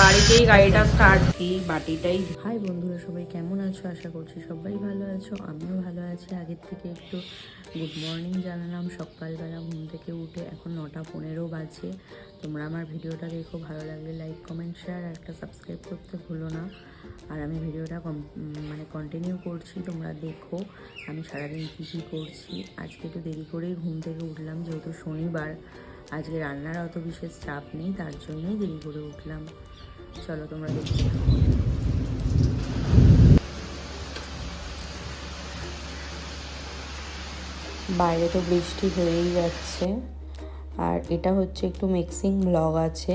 বাড়িতেই গাড়িটা স্টার্ট এই বাটিটাই। হাই বন্ধুরা, সবাই কেমন আছো? আশা করছি সবাই ভালো আছো, আমিও ভালো আছি। আগের থেকে একটু গুড মর্নিং জানালাম। সকালবেলা ঘুম থেকে উঠে এখন নটা পনেরো বাজে। তোমরা আমার ভিডিওটা দেখো, ভালো লাগলে লাইক কমেন্ট শেয়ার আর একটা সাবস্ক্রাইব করতে ভুলো না। আর আমি ভিডিওটা মানে কন্টিনিউ করছি, তোমরা দেখো আমি সারাদিন কী কী করছি। আজকে একটু দেরি করেই ঘুম থেকে উঠলাম, যেহেতু শনিবার। আজকে রান্নার অত বিশেষ চাপ নেই, তার জন্যই দেরি করে উঠলাম। চলো, তোমরা থাকো। বাইরে তো বৃষ্টি হয়েই যাচ্ছে। আর এটা হচ্ছে একটু মিক্সিং ব্লগ আছে।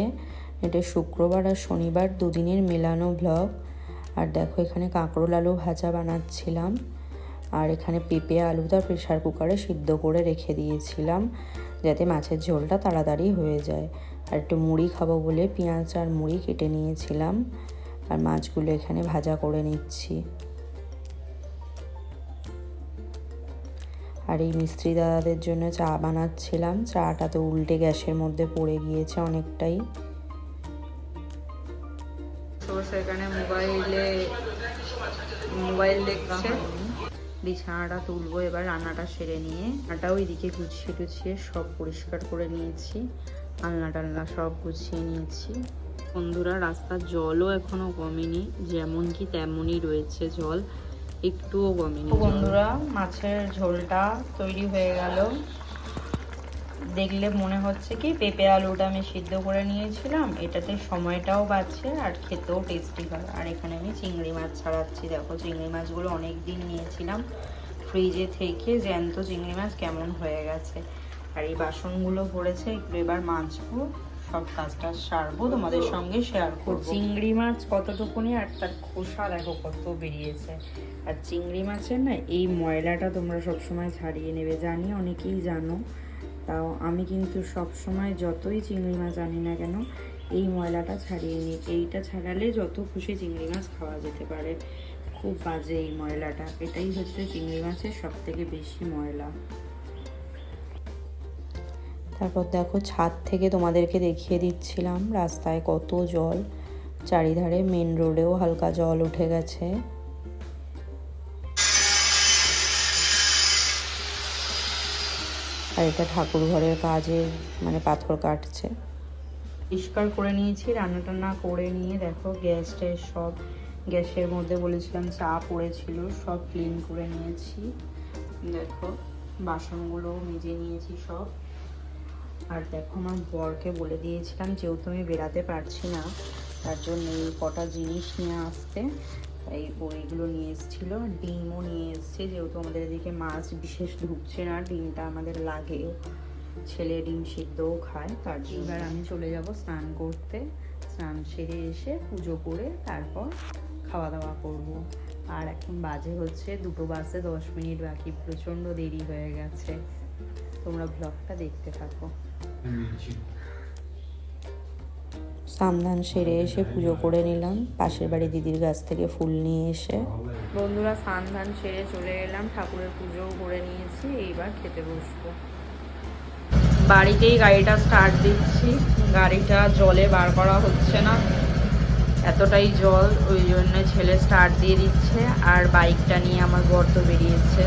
এটা শুক্রবার আর শনিবার দুদিনের মেলানো ব্লগ আর দেখো, এখানে কাঁকরোল আলু ভাজা বানাচ্ছিলাম। আর এখানে পেঁপে আলুটা প্রেশার কুকারে সিদ্ধ করে রেখে দিয়েছিলাম যাতে মাছের ঝোলটা তাড়াতাড়ি হয়ে যায়। আর একটু মুড়ি খাব বলে পেঁয়াজ আর মুড়ি কেটে নিয়েছিলাম আর মাছগুলো এখানে ভাজা করে নিচ্ছি। আর এই মিস্ত্রি দাদাদের জন্য চা বানাচ্ছিলাম। চাটা তো উল্টে গ্যাসের মধ্যে পড়ে গিয়েছে অনেকটাই। সেখানে মোবাইলে, মোবাইল দেখছে। বিছানাটা তুলবো, এবার রান্নাটা সেরে নিয়ে। রান্নাটা ওইদিকে গুছিয়ে টুছিয়ে সব পরিষ্কার করে নিয়েছি। আলনা টালনা সব গুছিয়ে নিয়েছি। বন্ধুরা, রাস্তার জলও এখনও কমেনি। যেমন কি তেমনই রয়েছে জল। একটুও কমেনি বন্ধুরা, মাছের ঝোলটা তৈরি হয়ে গেল। দেখলে মনে হচ্ছে কি, পেঁপে আলুটা আমি সিদ্ধ করে নিয়েছিলাম, এটাতে সময়টাও বাঁচছে আর খেতেও টেস্টি হয়। আর এখানে আমি চিংড়ি মাছ ছাড়াচ্ছি। দেখো, চিংড়ি মাছগুলো অনেক দিন নিয়েছিলাম ফ্রিজে থেকে, জ্যান্ত চিংড়ি মাছ কেমন হয়ে গেছে। আর এই বাসনগুলো পড়েছে, একটু এবার মাজবো, সব কাজটা সারবো, তোমাদের সঙ্গে শেয়ার করব। চিংড়ি মাছ কতটুকুনি আর তার খোসা দেখো কত বেরিয়েছে। আর চিংড়ি মাছের না, এই ময়লাটা তোমরা সবসময় ছাড়িয়ে নেবে, জানি অনেকেই জানো। তাও আমি কিন্তু সব সময় যতই চিংড়ি মাছ আনি না কেন, এই ময়লাটা ছাড়িয়ে নিই। এইটা ছাড়ালে যত খুশি চিংড়ি মাছ খাওয়া যেতে পারে। খুব বাজে এই ময়লাটা। এটাই হচ্ছে চিংড়ি মাছের সব থেকে বেশি ময়লা। তারপর দেখো, ছাদ থেকে তোমাদেরকে দেখিয়ে দিচ্ছিলাম রাস্তায় কত জল। চারিধারে মেন রোডেও হালকা জল উঠে গেছে। এটা ঠাকুর ঘরের কাজে মানে পাথর কাটছে। পরিষ্কার করে নিয়েছি রান্না টান্না করে নিয়ে দেখো গ্যাস ট্যাস সব, গ্যাসের মধ্যে বলেছিলাম চা পড়েছিল, সব ক্লিন করে নিয়েছি। দেখো বাসনগুলো মেজে নিয়েছি সব। আর দেখো আমার বরকে বলে দিয়েছিলাম যেহেতু আমি বেরাতে পারছি না, তার জন্য এই কটা জিনিস নিয়ে আসতে। তাই ওইগুলো নিয়ে এসেছিল ডিমও নিয়ে এসছে যেহেতু আমাদের এদিকে মাছ বিশেষ ঢুকছে না ডিমটা আমাদের লাগেও। ছেলে ডিম সিদ্ধও খায় তার জন্য এবার আমি চলে যাব স্নান করতে। স্নান সেরে এসে পুজো করে তারপর খাওয়া দাওয়া করব। আর এখন বাজে হচ্ছে দুটো বাসে দশ মিনিট বাকি প্রচণ্ড দেরি হয়ে গেছে। তোমরা ব্লগটা দেখতে থাকো। সামধান সেরে এসে পুজো করে নিলাম। পাশের বাড়ি দিদির গাছ থেকে ফুল নিয়ে এসে। বন্ধুরা, স্নান সেরে চলে এলাম। ঠাকুরের পুজোও করে নিয়েছি। এইবার খেতে বসবো। বাড়িতেই গাড়িটা স্টার্ট দিচ্ছি। গাড়িটা জলে বার করা হচ্ছে না। এতটাই জল, ওই জন্য ছেলে স্টার্ট দিয়ে দিচ্ছে। আর বাইকটা নিয়ে আমার গর্ত বেরিয়েছে।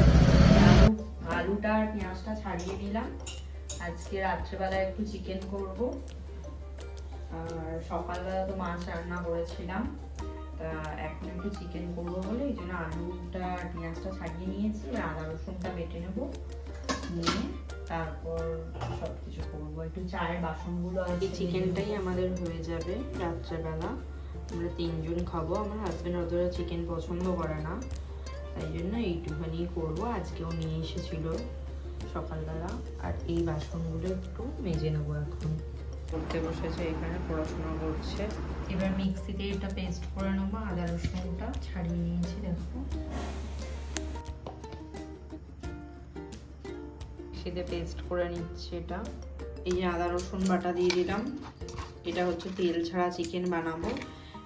আলুটা আর পেঁয়াজটা ছাড়িয়ে দিলাম আজকে রাত্রেবেলা একটু চিকেন করব। আর সকালবেলা তো মাছ রান্না করেছিলাম। তা এখন একটু চিকেন করব বলে এই জন্য আলুটা পেঁয়াজটা ছাড়িয়ে নিয়েছি আর আদা রসুনটা বেটে নেব নিয়ে তারপর সব কিছু করব। একটু চায়ের বাসনগুলো আর এই চিকেনটাই আমাদের হয়ে যাবে রাত্রেবেলা। আমরা তিনজন খাব আমার হাজব্যান্ড অতটা চিকেন পছন্দ করে না। তাই জন্য এইটুখানি করব আজকেও নিয়ে এসেছিল সকালবেলা। আর এই বাসনগুলো একটু মেজে নেব এখন। করতে বসেছে এখানে পড়াশোনা করছে। এবার মিক্সিতে এটা পেস্ট করে নেব আদা রসুনটা ছাড়িয়ে নিয়েছি দেখো। মিক্সিতে পেস্ট করে নিচ্ছে এটা। এই যে আদা রসুন বাটা দিয়ে দিলাম। এটা হচ্ছে তেল ছাড়া চিকেন বানাবো।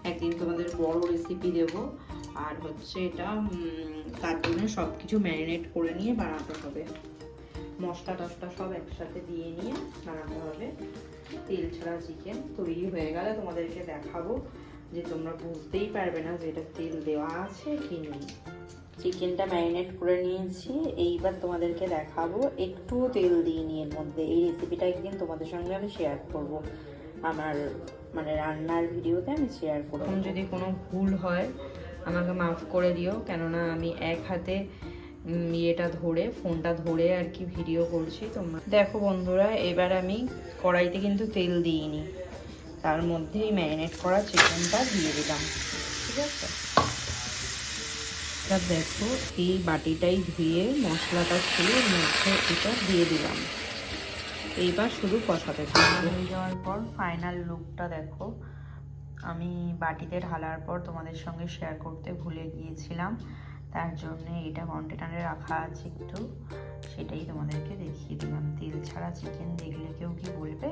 একদিন তোমাদের বড় রেসিপি দেব। আর হচ্ছে এটা তার জন্য সব কিছু ম্যারিনেট করে নিয়ে বানাতে হবে। মশলা টশলা সব একসাথে দিয়ে নিয়ে বানাতে হবে। তেল ছাড়া চিকেন তৈরি হয়ে গেলে তোমাদেরকে দেখাবো যে তোমরা বুঝতেই পারবে না যে এটা তেল দেওয়া আছে কি নেই। চিকেনটা ম্যারিনেট করে নিয়েছি। এইবার তোমাদেরকে দেখাবো একটুও তেল দিইনি এর মধ্যে। এই রেসিপিটা একদিন তোমাদের সঙ্গে আমি শেয়ার করব। আমার মানে রান্নার ভিডিওতে আমি শেয়ার করব। যদি কোনো ভুল হয় আমাকে মাফ করে দিও। কেননা আমি এক হাতে ইয়েটা ধরে, ফোনটা ধরে আর কি ভিডিও করছি তোমরা। দেখো বন্ধুরা, এবার আমি কড়াইতে কিন্তু তেল দিইনি। তার মধ্যেই ম্যারিনেট করা চিকেনটা দিয়ে দিলাম। ঠিক আছে? এবার দেখো, এই বাটিটাই ধুয়ে মশলাটা এর মধ্যে এটা দিয়ে দিলাম। এইবার শুধু কষাতে থাকব। হয়ে যাওয়ার পর ফাইনাল লুকটা দেখো। আমি বাটিতে ঢালার পর তোমাদের সঙ্গে শেয়ার করতে ভুলে গিয়েছিলাম। তার জন্যে এটা কন্টেনারে রাখা আছে একটু, সেটাই তোমাদেরকে দেখিয়ে দিলাম। তেল ছাড়া চিকেন দেখলে কেউ কি বলবে?